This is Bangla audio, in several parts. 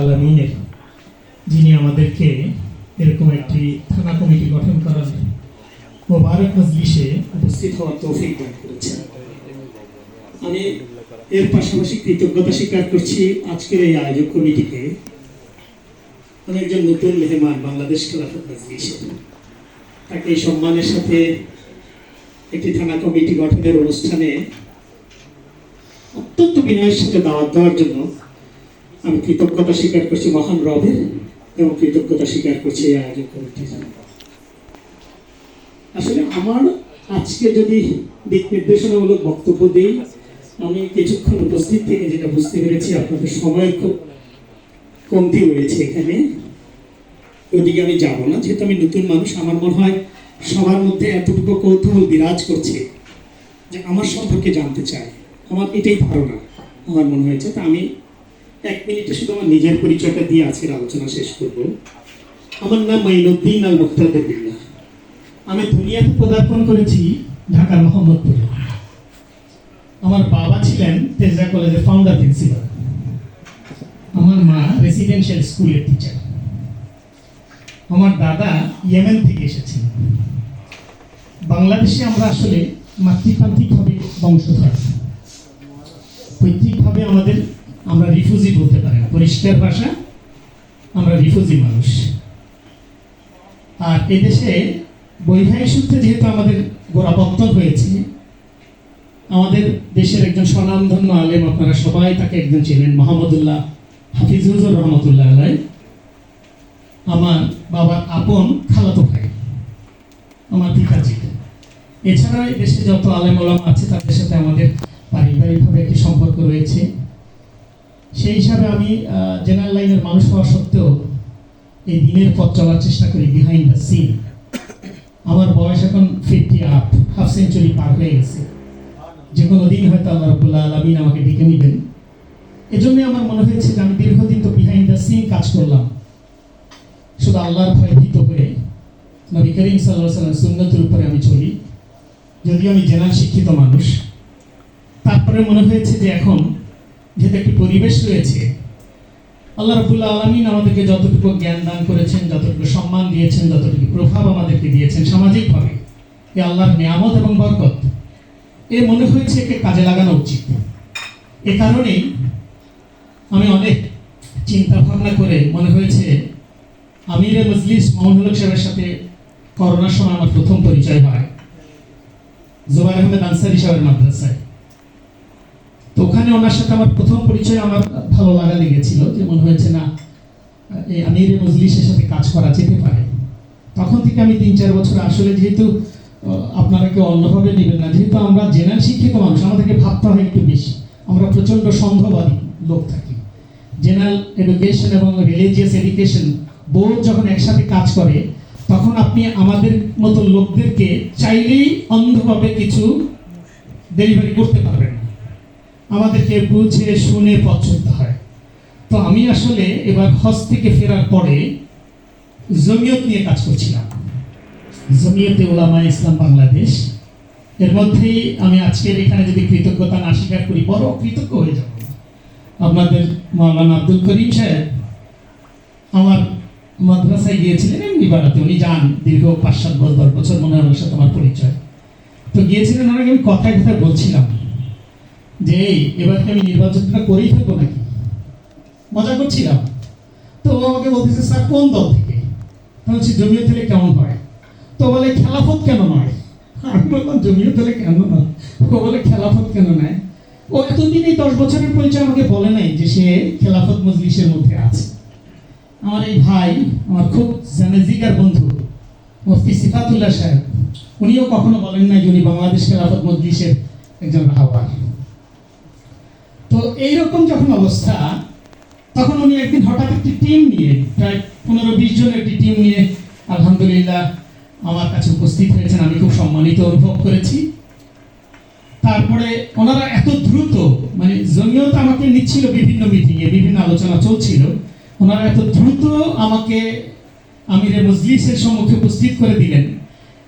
আলমিনের, যিনি আমাদেরকে এরকম একটি থানা কমিটি গঠন করার মোবারক মজলিসে উপস্থিত হওয়ার তৌফিক দান করেছেন। আমি এর পাশাপাশি কৃতজ্ঞতা স্বীকার করছি আজকের এই আয়োজক কমিটিকে। আমি একজন নতুন মেহমান বাংলাদেশ খেলাফত মজলিসে। তাকে এই সম্মানের সাথে একটি থানা কমিটি গঠনের অনুষ্ঠানে অত্যন্ত বিনয়ের সাথে দাওয়াত দেওয়ার জন্য আমি কৃতজ্ঞতা স্বীকার করছি মহান রবের এবং কৃতজ্ঞতা স্বীকার করছি এই কমিটির। আসলে আমার আজকে যদি দিক নির্দেশনামূলক বক্তব্য দিই, আমি কিছুক্ষণ উপস্থিত থেকে যেটা বুঝতে পেরেছি, আপনাদের সময় খুব কমতি রয়েছে এখানে। ওদিকে আমি যাব না, যেহেতু আমি নতুন মানুষ, আমার মনে হয় সবার মধ্যে এতটুকু কৌতূহল বিরাজ করছে যে আমার সম্পর্কে জানতে চায় আমার এটাই ধারণা, আমার মনে হয়েছে। তা আমি এক মিনিটে শুধু আমার নিজের পরিচয়টা দিয়ে আজকের আলোচনা শেষ করব। আমার নাম মাইনুদ্দিন আল মুক্তাদের বিল্লাহ আমি দুনিয়াতে পদার্পণ করেছি ঢাকার মোহাম্মদপুরে। আমার বাবা ছিলেন তেজরা কলেজের ফাউন্ডার প্রিন্সিপাল আমার মা রেসিডেন্সিয়াল স্কুলের টিচার আমার দাদা ইয়েমেন থেকে এসেছেন। বাংলাদেশে আমরা আসলে মাতৃতান্ত্রিকভাবে বংশধর। পৈতৃকভাবে আমাদের আমরা রিফিউজি বলতে পারি না। পরিষ্কার ভাষা, আমরা রিফিউজি মানুষ। আর এদেশে বৈবাহিক সূত্রে যেহেতু আমাদের গোড়াপত্তন হয়েছে, আমাদের দেশের একজন স্বনামধন্য আলেম আপনারা সবাই তাকে একজন ছিলেন মোহাম্মদুল্লাহ হাফিজুর রহমতুল্লাহ আলাই। আমার বাবার আপন খালাতো ভাই, আমার পিতাজি। এছাড়া দেশে যত আলেম আছে, তাদের সাথে আমাদের পারিবারিকভাবে একটি সম্পর্ক রয়েছে। সেই হিসাবে আমি জেনারেল লাইনের মানুষ হওয়া সত্ত্বেও এই দিনের পথ চলার চেষ্টা করি বিহাইন্ড দ্য সিন আমার বয়স এখন ফিফটি আপ হাফ সেঞ্চুরি পার হয়ে গেছে। যে কোনো দিন হয়তো আল্লাহ রবুল্লাহ আলমিন আমাকে ডেকে নেবেন। এজন্যই আমার মনে হয়েছে যে আমি দীর্ঘদিন তো বিহাইন্ড দ্য সিন কাজ করলাম। শুধু আল্লাহর ভয় ভীত হয়ে নবী করিম সাল্লাহ সাল্লাম সুন্নতের উপরে আমি চলি। যদিও আমি জেনার শিক্ষিত মানুষ। তারপরে মনে হয়েছে যে এখন যেহেতু একটি পরিবেশ রয়েছে, আল্লাহ রবুল্লাহ আলমিন আমাদেরকে যতটুকু জ্ঞান দান করেছেন, যতটুকু সম্মান দিয়েছেন, যতটুকু প্রভাব আমাদেরকে দিয়েছেন সামাজিকভাবে, এ আল্লাহর নিয়ামত এবং বরকত। এ মনে হয়েছে একে কাজে লাগানো উচিত। এ কারণেই আমি অনেক চিন্তা ভাবনা করে মনে হয়েছে, আমিরে মজলিস মোহাম্মদ সাহেবের সাথে করোনার সময় আমার প্রথম পরিচয় হয়। জুবাইর আহমেদ আনসারি সাহেবের মাদ্রাসায়। তো ওখানে ওনার সাথে আমার প্রথম পরিচয় আমার ভালো লাগা লেগেছিল, যে মনে হয়েছে, না আমির মজলিসের সাথে কাজ করা যেতে পারে। তখন থেকে আমি তিন চার বছর, আসলে যেহেতু আপনারা কেউ অন্যভাবে নেবেন না, যেহেতু আমরা জেনারেল শিক্ষিত মানুষ, আমাদেরকে ভাবতে হয় একটু বেশি। আমরা প্রচণ্ড সন্দেহবাদী লোক থাকি। জেনারেল এডুকেশন এবং রিলিজিয়াস এডুকেশন বোর্ড যখন একসাথে কাজ করে, তখন আপনি আমাদের মতো লোকদেরকে চাইলেই অন্ধভাবে কিছু ডেলিভারি করতে পারবেন না। আমাদেরকে বুঝে শুনে চলতে হয়। তো আমি আসলে এবার হজ থেকে ফেরার পরে জমিয়ত নিয়ে কাজ করছিলাম। জমিয়তে ওলামা ইসলাম বাংলাদেশ। এর মধ্যেই আমি আজকের এখানে যদি কৃতজ্ঞতা না স্বীকার করি, বড় কৃতজ্ঞ হয়ে যাব। আপনাদের মৌলানা আব্দুল করিম সাহেব আমার মাদ্রাসায় গিয়েছিলেন, এমনি বেড়াতে উনি যান দীর্ঘ পাঁচ সাত বছর বছর, মনে হয় সাথে আমার পরিচয়। তো গিয়েছিলেন, ওনাকে আমি কথায় কথায় বলছিলাম। যে এবার আমি নির্বাচনটা করেই ফেলব নাকি? মজা করছিলাম। তো ও আমাকে বলতেছে, স্যার, কোন দল থেকে? বলছি, জমিয়ত হলে কেমন হয়? তো বলে, খেলাফত কেন নয়? আমি বললাম, জমিয়ত হলে কেন নয়? ও বলে, খেলাফত কেন নয়? ও এতদিন এই দশ বছরের পরিচয় আমাকে বলে নাই যে সে খেলাফত মজলিসের মধ্যে আছে। আমার এই ভাই, আমার খুব জানেজিকার বন্ধু, মুফতি সিফাতুল্লাহ সাহেব, উনিও কখনো বলেন নাই যে উনি বাংলাদেশ খেলাফত মজলিসের একজন রাহবার তো এইরকম যখন অবস্থা, তখন উনি একদিন হঠাৎ একটি টিম নিয়ে, প্রায় পনেরো বিশ জনের একটি টিম নিয়ে, আলহামদুলিল্লাহ আমার কাছে উপস্থিত হয়েছেন, আমি খুব সম্মানিত অনুভব করেছি। তারপরে ওনারা এত দ্রুত মানে জমিও তো আমাকে নিচ্ছিল বিভিন্ন মিটিংয়ে বিভিন্ন আলোচনা চলছিল, ওনারা এত দ্রুত আমাকে আমিরে মজলিসের সম্মুখে উপস্থিত করে দিলেন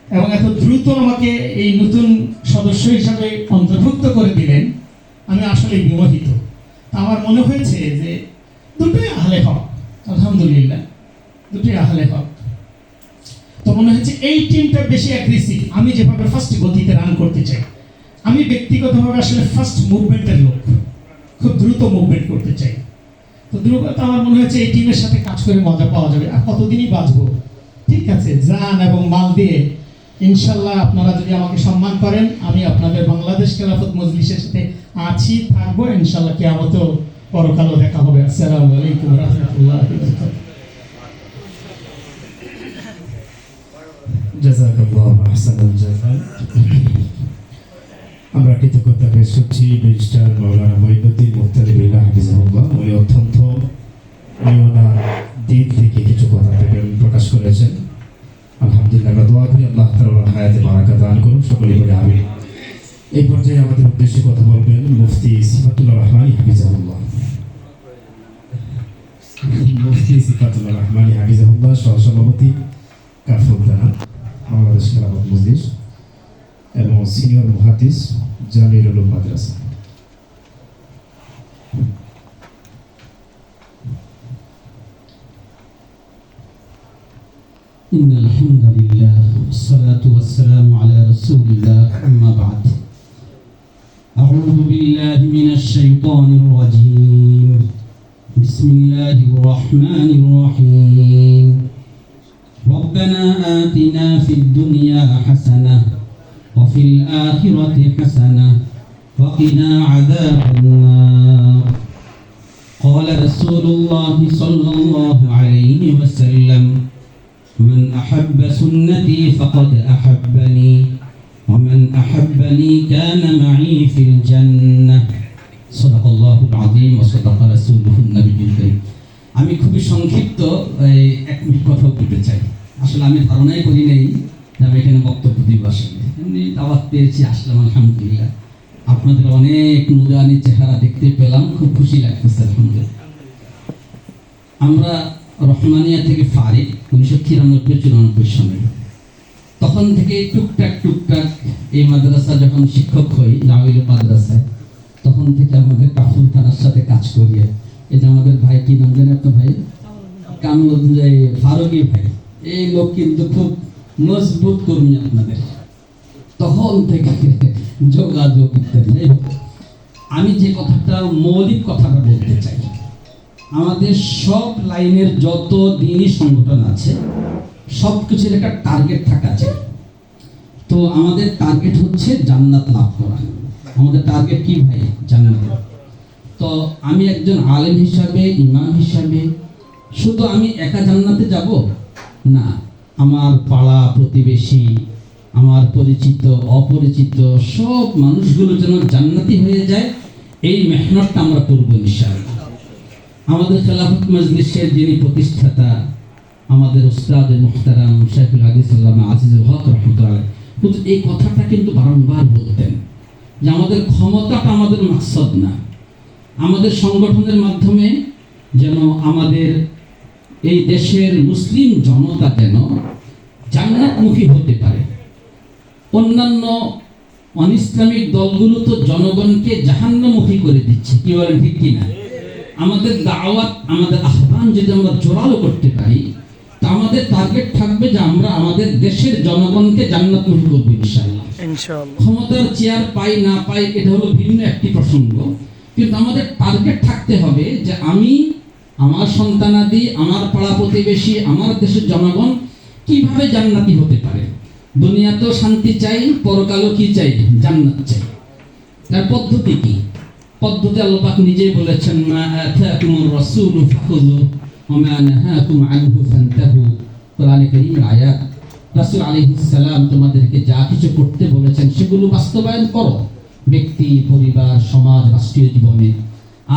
এবং এত দ্রুত আমাকে এই নতুন সদস্য হিসাবে অন্তর্ভুক্ত করে দিলেন। আমি আসলে বিমোহিত। তা আমার মনে হয়েছে যে দুটোই আহলে হক, আলহামদুলিল্লাহ, দুটোই আহলে হক। তো মনে হচ্ছে এই টিমটা বেশি অ্যাগ্রেসিভ আমি যেভাবে ফার্স্ট গতিতে রান করতে চাই, আমি ব্যক্তিগতভাবে আসলে ফার্স্ট মুভমেন্টের লোক। খুব দ্রুত মুভমেন্ট করতে চাই। তো দ্রুত আমার মনে হচ্ছে এই টিমের সাথে কাজ করে মজা পাওয়া যাবে। আর কতদিনই বাঁচবো? ঠিক আছে, জান এবং মাল দিয়ে ইনশাল্লাহ আপনারা যদি আমাকে সম্মান করেন, আমি আপনাদের বাংলাদেশ খেলাফত মজলিসের সাথে আছি, থাকব, ইনশাল্লাহ কেয়ামতেও পরকালও দেখা হবে। আসসালামু আলাইকুম রহমতুল্লাহ আমরা কৃতজ্ঞতা পেশ করছি ব্যারিস্টার মৌলানা উনি অত্যন্ত দিন থেকে কিছু কথা প্রকাশ করেছেন। আলহামদুলিল্লাহ, আমরা দোয়া করি, আল্লাহ তাআলা হায়াতে করুন সকলে বলে আমি এই পর্যায়ে আমাদের উদ্দেশ্যে কথা বলবেন মুফতি সিফাতুল্লাহ রহমানি হাফিজাহুল্লাহ। মুফতি সিফাতুল্লাহ রহমানি হাফিজাহুল্লাহ, সহসভাপতি খেলাফত মজলিস এবং সিনিয়র মুহাদিস জামির উলুম মাদ্রাসা। إن الحمد لله والصلاة والسلام على رسول الله أما بعد. أعوذ بالله من الشيطان الرجيم. بسم الله الرحمن الرحيم. ربنا آتنا في الدنيا حسنة وفي الآخرة حسنة وقنا عذاب النار. قال رسول الله صلى الله عليه وسلم من أحب سنتي فقد أحبني ومن أحبني كان معي في الجنة صدق الله العظيم وصدق رسوله النبي الكريم আমি খুবই সংক্ষিপ্ত এই এক মিনিট কথা বলতে চাই আসলে আমি ধারণাই করি নেই যে আমি এখানে বক্তব্য দিব আসলে এমনি দাওয়াত পেয়েছি আসলাম আলহামদুলিল্লাহ আপনাদের অনেক নুরানি চেহারা দেখতে পেলাম খুব খুশি লাগতেছে আলহামদুলিল্লাহ আমরা রহমানিয়া থেকে ফারিক উনিশশো তিরানব্বই চুরানব্বই সনে তখন থেকে টুকটাক টুকটাক এই মাদ্রাসা যখন শিক্ষক হই জামিল মাদ্রাসায়, তখন থেকে আমাদের কাফুল থানার সাথে কাজ করিয়ে, এই যে আমাদের ভাই, কি নাম জানি আপনার ভাই? কামরুল ফারুকি ভাই। এই লোক কিন্তু খুব মজবুত কর্মী আপনাদের। তখন থেকে যোগাযোগ ইত্যাদি আমি যে কথাটা মৌলিক কথাটা বলতে চাই আমাদের সব লাইনের যত দিনই সংগঠন আছে, সব কিছুর একটা টার্গেট থাকা চাই তো আমাদের টার্গেট হচ্ছে জান্নাত লাভ করা। আমাদের টার্গেট কি ভাই? জান্নাত। তো আমি একজন আলেম হিসাবে, ইমাম হিসাবে, শুধু আমি একা জান্নাতে যাব? না, আমার পাড়া প্রতিবেশী, আমার পরিচিত, অপরিচিত সব মানুষগুলো যেন জান্নাতি হয়ে যায়, এই মেহনতটা আমরা করব ইনশাআল্লাহ। আমাদের খেলাফত মজলিসের যিনি প্রতিষ্ঠাতা, আমাদের উস্তাদ মুখতারাম শেখুল হাদিস আল্লামা আজিজুল হক রহমতুল্লাহ এই কথাটা কিন্তু বারংবার বলতেন যে আমাদের ক্ষমতাটা আমাদের মাকসদ না। আমাদের সংগঠনের মাধ্যমে যেন আমাদের এই দেশের মুসলিম জনতা যেন জান্নাতমুখী হতে পারে। অন্যান্য অনিসলামিক দলগুলো তো জনগণকে জাহান্নমুখী করে দিচ্ছে, কি বলেন ঠিক কিনা? আমাদের দাওয়াত আমাদের আহ্বান যদি আমরা জোরালো করতে পারি তা আমাদের টার্গেট থাকবে যে আমরা আমাদের দেশের জনগণকে জান্নাত জান্নাতমুখী করব ইনশাআল্লাহ। ক্ষমতার চেয়ার পাই না পাই এটা হলো ভিন্ন একটি প্রসঙ্গ। কিন্তু আমাদের টার্গেট থাকতে হবে যে আমি আমার সন্তানাদি আমার পাড়া প্রতিবেশী আমার দেশের জনগণ কীভাবে জান্নাতি হতে পারে? দুনিয়াতেও শান্তি চাই পরকালও কি চাই? জান্নাত চাই। তার পদ্ধতি কি? পদ্ধতি আল্লাহ পাক নিজেই বলেছেন, মা আতাকুমুর রাসূলু ফাখুযু ওয়া মা নাহাকুম আনহু ফান্তাহু। কোরআনে কারীমের আয়াত, রাসূল আলাইহিস সালাম তোমাদেরকে যা কিছু করতে বলেছেন সেগুলো বাস্তবায়ন করো। ব্যক্তি, পরিবার, সমাজ, রাষ্ট্রীয় জীবনে।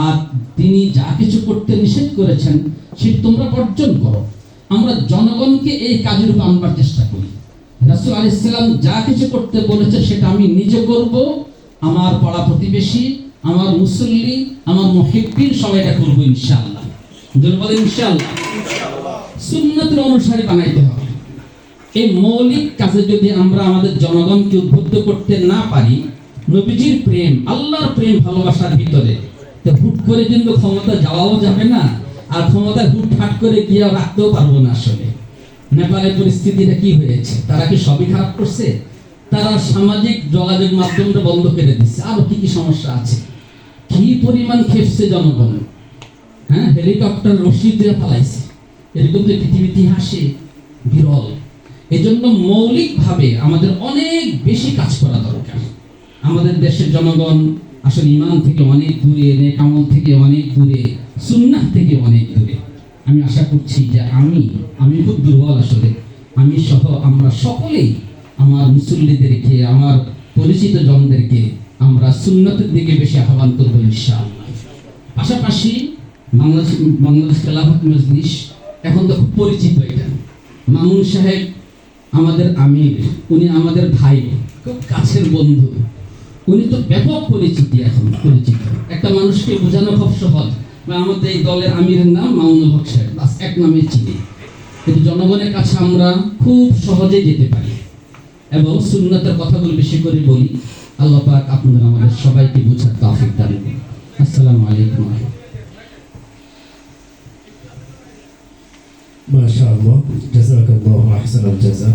আর তিনি যা কিছু করতে নিষেধ করেছেন, সেটি তোমরা বর্জন করো। আমরা জনগণকে এই কাজের উপর আনবার চেষ্টা করি। রাসূল আলাইহিস সালাম যা কিছু করতে বলেছেন সেটা আমি নিজে করব। আমার পাড়া প্রতিবেশী আমার মুসল্লি, আমার মুহিব্বিন সবাই এটা করব ইনশাআল্লাহ। জোর বলেন ইনশাআল্লাহ। সুন্নতের অনুসারী বানাইতে হবে। এই মৌলিক কাজে যদি আমরা আমাদের জনগণকে উদ্বুদ্ধ করতে না পারি, নবীজির প্রেম, আল্লাহর প্রেম ভালোবাসার ভিতরে, তো হুট করে কিন্তু ক্ষমতা যাওয়াও যাবে না, আর ক্ষমতা হুটহাট করে গিয়ে রাখতেও পারব না আসলে। নেপালের পরিস্থিতিটা কি হয়েছে? তারা কি সবই খারাপ করছে? তারা সামাজিক যোগাযোগ মাধ্যমটা বন্ধ করে দিচ্ছে। আরও কি কি সমস্যা আছে? কি পরিমাণ খেপছে জনগণ? হ্যাঁ হেলিকপ্টার রশি দিয়ে পালাইছে এরকম যে পৃথিবীর ইতিহাসে বিরল। এজন্য মৌলিকভাবে আমাদের অনেক বেশি কাজ করা দরকার। আমাদের দেশের জনগণ আসলে ইমান থেকে অনেক দূরে, নেক আমল থেকে অনেক দূরে, সুন্নাহ থেকে অনেক দূরে। আমি আশা করছি যে আমি আমি খুব দুর্বল আসলে। আমি সহ আমরা সকলেই আমার মুসল্লিদেরকে, আমার পরিচিত জনদেরকে আমরা সুন্নতের দিকে বেশি আহ্বান করব ইনশাআল্লাহ। পাশাপাশি বাংলাদেশ বাংলাদেশ খেলাফত মজলিস এখন তো খুব পরিচিত এটা। মামুন সাহেব আমাদের আমির, উনি আমাদের ভাই, খুব কাছের বন্ধু। উনি তো ব্যাপক পরিচিতি এখন, পরিচিত। একটা মানুষকে বোঝানো খুব সহজ। বা আমাদের এই দলের আমিরের নাম মামুনুল হক সাহেব এক নামে চিনি। কিন্তু জনগণের কাছে আমরা খুব সহজে যেতে পারি। এবং সুন্নতের কথাগুলো বেশি করে বলি, আল্লাহ পাক আপনারা আমাদের সবাইকে বোঝার তৌফিক দান করুন। আসসালামু আলাইকুম মাশাআল্লাহ, জাযাকাল্লাহু আহসানাল জাযা